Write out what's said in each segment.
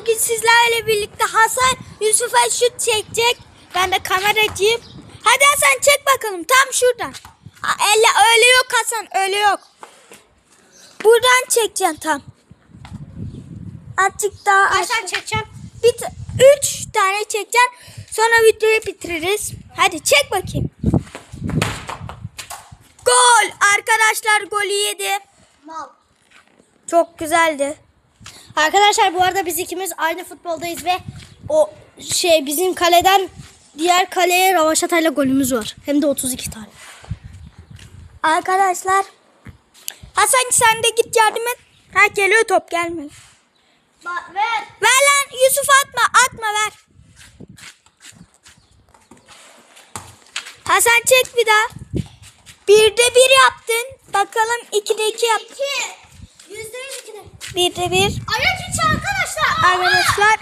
bugün sizlerle birlikte Hasan Yusuf'a şut çekecek. Ben de kameracıyım. Hadi Hasan çek bakalım tam şuradan. Elle, öyle yok Hasan öyle yok. Buradan çekeceksin tam. Azıcık daha Kaç tane çekeceğim? Bir üç tane çekeceksin. Sonra videoyu bitiririz. Hadi çek bakayım. Gol! Arkadaşlar golü yedi. Mal. Çok güzeldi. Arkadaşlar bu arada biz ikimiz aynı futboldayız ve o şey bizim kaleden diğer kaleye ravaşatayla golümüz var. Hem de 32 tane. Arkadaşlar. Hasan sen de git yardım et. Ha geliyor top gelmiyor. ver. Ver lan Yusuf atma atma ver. Hasan çek bir daha. Birde bir yaptın. Bakalım ikide iki yap. 2. İkide. Birde bir. Ayak içi arkadaşlar. Arkadaşlar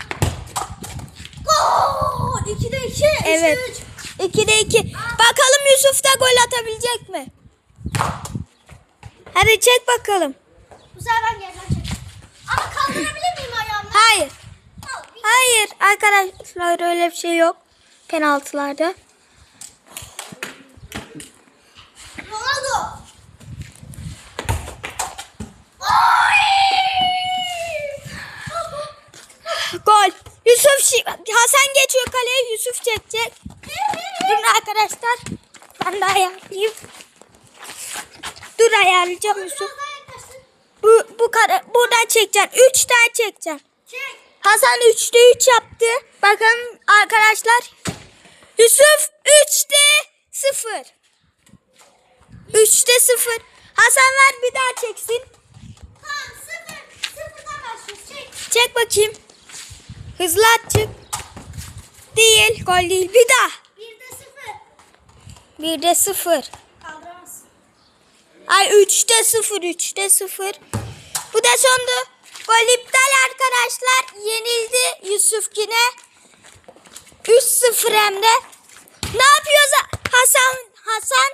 Gol. 2'de 2. evet. İkide iki. Bakalım Yusuf da gol atabilecek mi? Hadi çek bakalım. Bu sefer ben geriden. Ama kaldırabilir miyim ayağımla? Hayır. Bir- Hayır arkadaşlar öyle bir şey yok. Penaltılarda. Ronaldo. Gol. Yusuf şi- Hasan geçiyor kaleye Yusuf çekecek. Durun arkadaşlar. Ben de ayarlayayım. Dur ayarlayacağım Yusuf. Bu, bu kare, buradan çekeceksin. Üç tane çekeceksin. Çek. Hasan üçte üç yaptı. Bakın arkadaşlar. Yusuf üçte sıfır. Üçte sıfır. Hasan ver bir daha çeksin. Tamam sıfır. Sıfırdan başlıyoruz. Çek. Çek bakayım. Hızlı at çık. Değil. Gol değil. Bir daha. Bir de sıfır. Bir de sıfır. Kaldıramazsın. Ay üçte sıfır. Üçte sıfır. Bu da sondu. Gol iptal arkadaşlar. Yenildi Yusuf yine. 3-0 hem de. Ne yapıyoruz Hasan? Hasan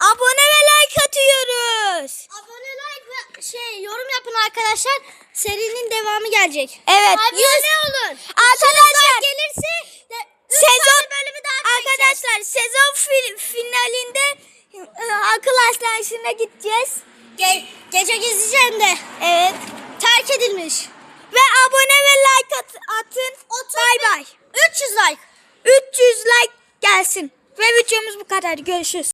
abone ve like atıyoruz. Abone like ve şey yorum yapın arkadaşlar. Serinin devamı gelecek. Evet. Abone yüz- olun. Arkadaşlar gelirse de üç sezon tane bölümü daha çekeceğiz. arkadaşlar sezon fi- finalinde e, akıl hastanesine gideceğiz. Ge- gece gezeceğim de Evet. terk edilmiş. Ve abone ve like at- atın. Bay bay. 300 like. 300 like gelsin. Ve videomuz bu kadar. Görüşürüz.